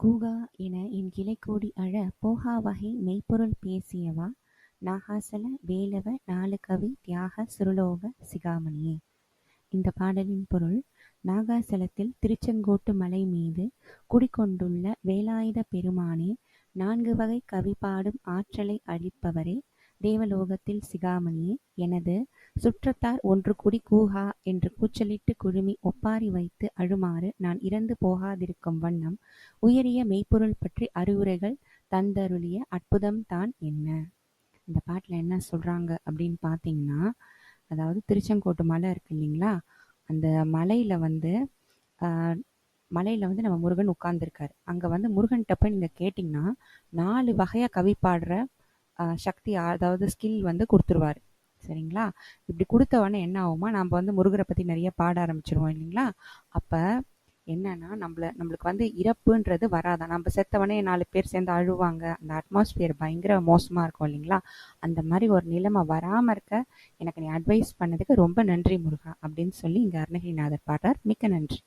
KUKA என என் கிளைக்கோடி அழ போகா வகை மெய்ப்பொருள் பேசியவா? நாகாசல வேலவ நாலுகவி தியாக சுருலோக சிகாமணியே. இந்த பாடலின் பொருள் நாகாசலத்தில் திருச்செங்கோட்டு மலை மீது குடிக்கொண்டுள்ள வேலாயுத பெருமானே நான்கு வகை கவி பாடும் ஆற்றலை அளிப்பவரே தேவலோகத்தில் சிகாமணியே எனது சுற்றத்தார் ஒன்று குடி கூகா என்று கூச்சலிட்டு குழுமி ஒப்பாரி வைத்து அழுமாறு நான் இறந்து போகாதிருக்கும் வண்ணம் உயரிய மெய்ப்பொருள் பற்றி அறிவுரைகள் தந்தருளிய அற்புதம் தான் என்ன? இந்த பாட்டில் என்ன சொல்கிறாங்க அப்படின்னு பார்த்தீங்கன்னா அதாவது திருச்செங்கோட்டு மலை இருக்கு இல்லைங்களா? அந்த மலையில் வந்து மலையில் வந்து நம்ம முருகன் உட்கார்ந்துருக்காரு. அங்கே வந்து முருகன்கிட்ட போய் நீங்கள் கேட்டிங்கன்னா நாலு வகையாக கவி பாடுற சக்தி அதாவது ஸ்கில் வந்து கொடுத்துருவார். சரிங்களா? இப்படி கொடுத்த உடனே என்ன ஆகுமா நம்ம வந்து முருகரை பற்றி நிறைய பாட ஆரம்பிச்சிருவோம் இல்லைங்களா? அப்போ என்னன்னா நம்மள நம்மளுக்கு வந்து இறப்புன்றது வராதான் நம்ம செத்தவனே நாலு பேர் சேர்ந்து அழுவாங்க. அந்த அட்மாஸ்பியர் பயங்கர மோசமாக இருக்கும் இல்லைங்களா? அந்த மாதிரி ஒரு நிலைமை வராமல் இருக்க எனக்கு நீ அட்வைஸ் பண்ணதுக்கு ரொம்ப நன்றி முருகா அப்படின்னு சொல்லி இங்கே அருணகிரிநாதர் பாடுறார். மிக்க நன்றி.